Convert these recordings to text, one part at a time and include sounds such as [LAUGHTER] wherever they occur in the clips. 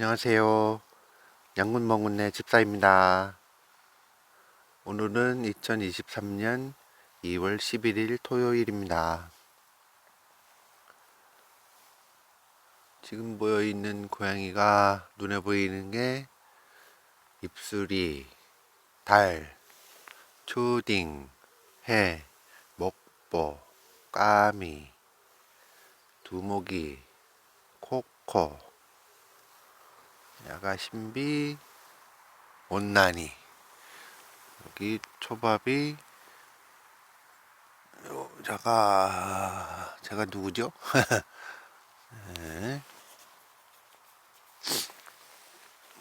안녕하세요. 양군멍군네 집사입니다. 오늘은 2023년 2월 11일 토요일입니다. 지금 모여 있는 고양이가 눈에 보이는 게 입술이 달, 초딩, 해, 목보, 까미, 두목이, 코코, 야가 신비, 온난이, 여기 초밥이, 요, 자가, 제가 누구죠? [LAUGHS] 네.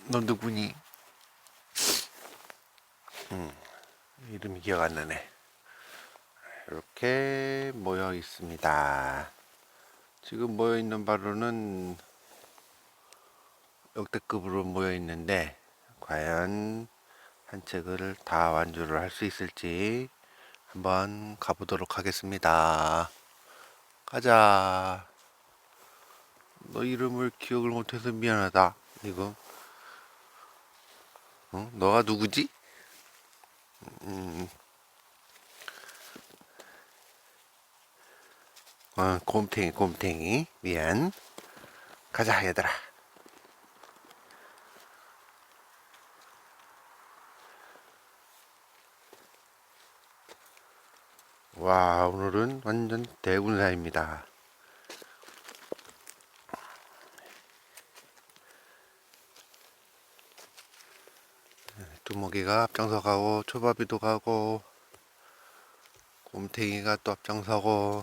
너 누구니? 음, 이름이 기억 안 나네. 이렇게 모여 있습니다. 지금 모여 있는 바로는 역대급으로 모여 있는데 과연 산책을 다 완주를 할 수 있을지 한번 가보도록 하겠습니다. 가자. 너 이름을 기억을 못해서 미안하다. 이거. 어? 너가 누구지? 음. 어, 곰탱이, 곰탱이. 미안. 가자, 얘들아. 와, 오늘은 완전 대군사입니다. 두목이가 앞장서 가고, 초밥이도 가고, 곰탱이가 또 앞장서고,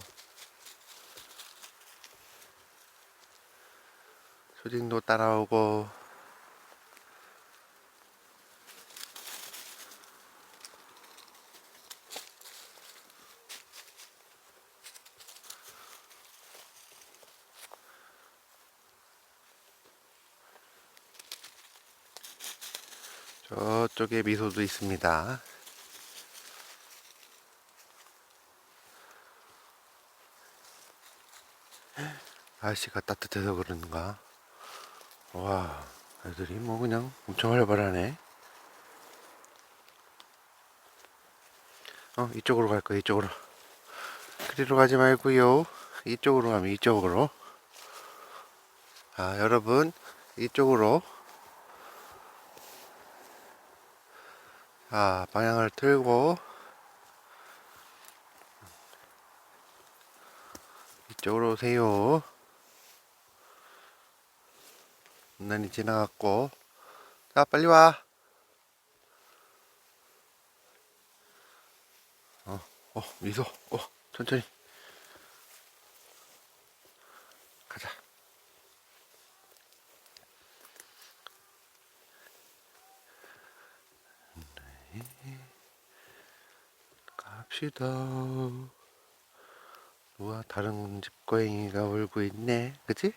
초딩도 따라오고, 저쪽에 미소도 있습니다. 날씨가 따뜻해서 그런가? 와, 애들이 뭐 그냥 엄청 활발하네. 어, 이쪽으로 갈 거야, 이쪽으로. 그리로 가지 말고요. 이쪽으로 가면 이쪽으로. 아, 여러분, 이쪽으로. 자, 방향을 틀고 이쪽으로 오세요. 난이 지나갔고, 자, 빨리 와. 어, 어, 미소, 어, 천천히. 갑시다. 우와, 다른 집 고양이가 울고 있네. 그치?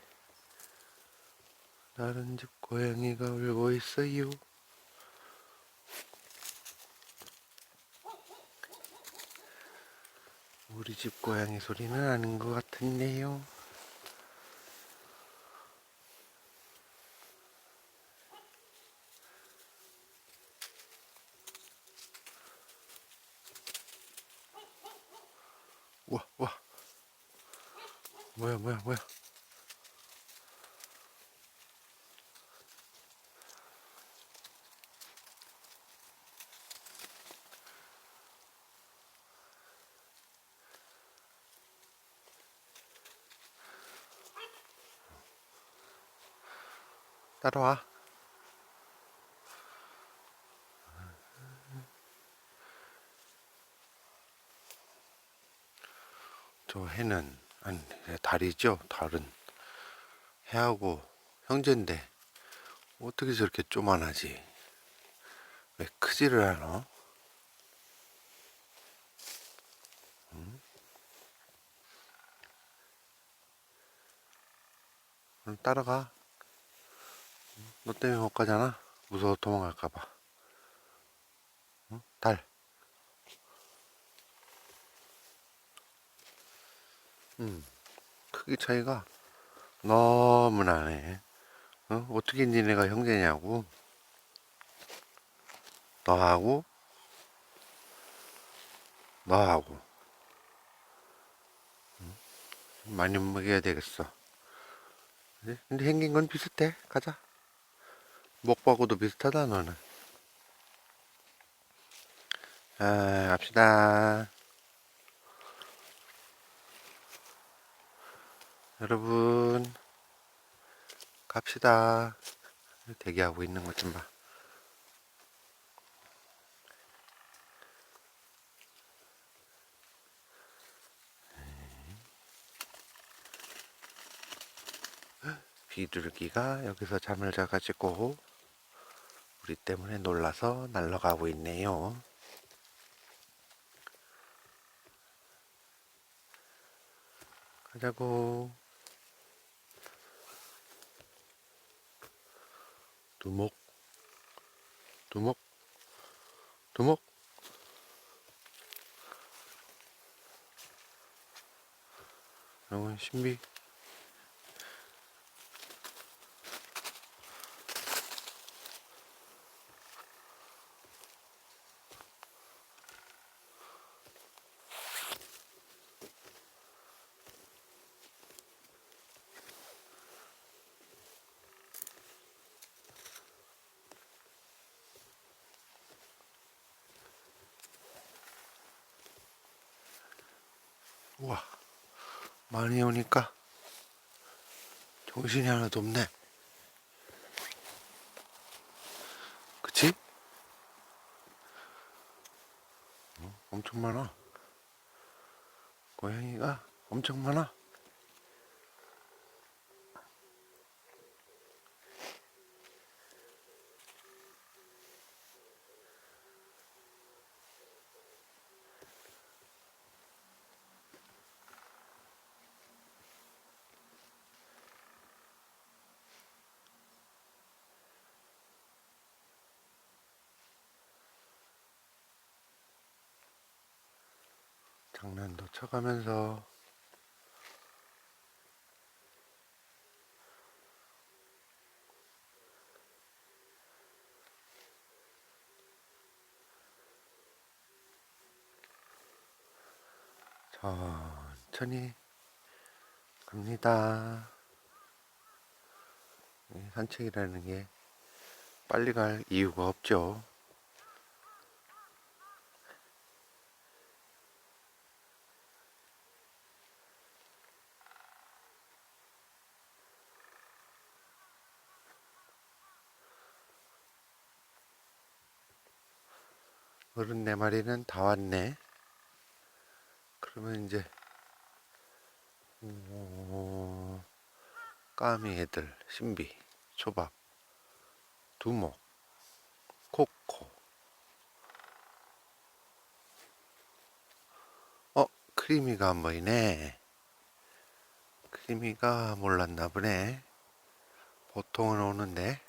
다른 집 고양이가 울고 있어요. 우리 집 고양이 소리는 아닌 것 같은데요. 우와, 우와. 뭐야, 뭐야, 뭐야. 따라와. 저 해는 아니 달이죠? 달은. 해하고 형제인데 어떻게 저렇게 쪼만하지? 왜 크지를 않아? 응? 따라가. 너 때문에 못 가잖아? 무서워 도망갈까봐. 응? 달 음, 크기 차이가 너무 나네. 어? 어떻게 니네가 형제냐고. 너하고, 너하고. 응? 많이 먹여야 되겠어. 근데 근데 생긴 건 비슷해. 가자. 목하고도 비슷하다, 너는. 아, 갑시다. 여러분, 갑시다. 대기하고 있는 것 좀 봐. 비둘기가 여기서 잠을 자가지고 우리 때문에 놀라서 날아가고 있네요. 가자고. 두목, 두목, 두목. 영은 신비. 우와, 많이 오니까 정신이 하나도 없네. 그치? 어, 엄청 많아. 고양이가 엄청 많아. 장난도 쳐가면서 천천히 갑니다. 이 산책이라는 게 빨리 갈 이유가 없죠. 어른 네 마리는 다 왔네. 그러면 이제 어, 까미 애들, 신비, 초밥, 두목, 코코. 어, 크리미가 안 보이네. 크리미가 몰랐나 보네. 보통은 오는데.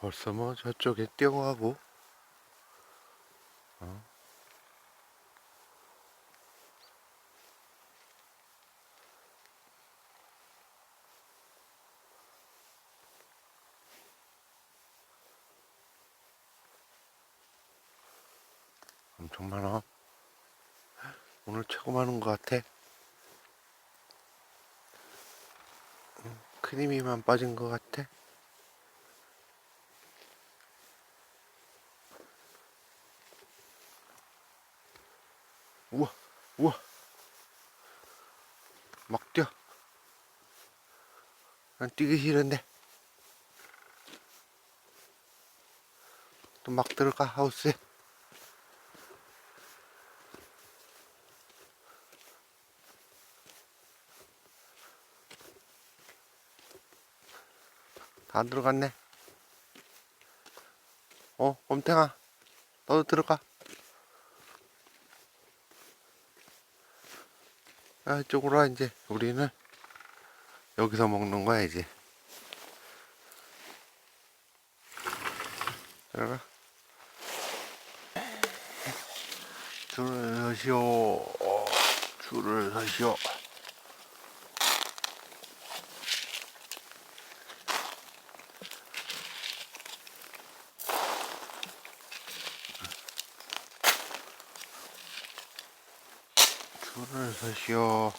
벌써 뭐 저쪽에 뛰어가고. 어? 엄청 많아. 오늘 최고 많은 것 같아. 응, 크리미만 빠진 것 같아 우와. 막 뛰어. 난 뛰기 싫은데. 또 막 들어가, 하우스에. 다 들어갔네. 어, 곰탱아. 너도 들어가. 아, 이쪽으로 와, 이제. 우리는 여기서 먹는 거야, 이제. 들어가. 줄을 서시오. 줄을 서시오. 줄을 서시오.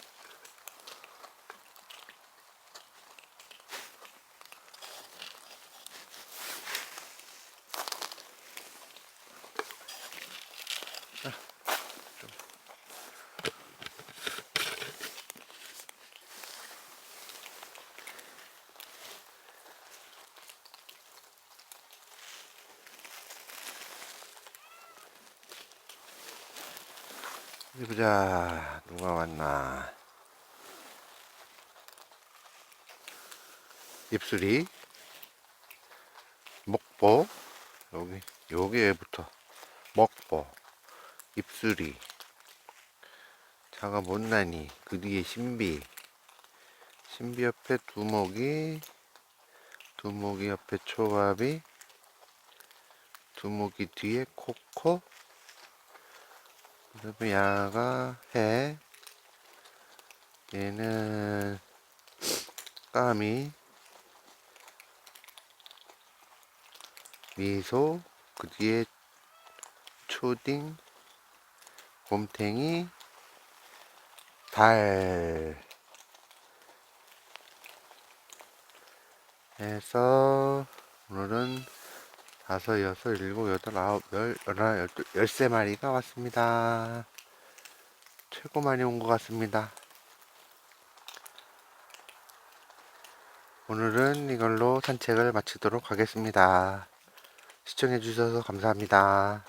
어디 보자. 누가 왔나. 입술이. 목보. 여기, 여기에부터. 먹보. 입술이. 자가 못나니. 그 뒤에 신비. 신비 옆에 두목이. 두목이 옆에 초밥이. 두목이 뒤에 코코. 그다음에 야가 해. 얘는 까미. 미소. 그 뒤에 초딩. 곰탱이. 달. 해서 오늘은 다섯, 여섯, 일곱, 여덟, 아홉, 열, 열하나, 열두, 열세 마리가 왔습니다. 최고 많이 온 것 같습니다. 오늘은 이걸로 산책을 마치도록 하겠습니다. 시청해 주셔서 감사합니다.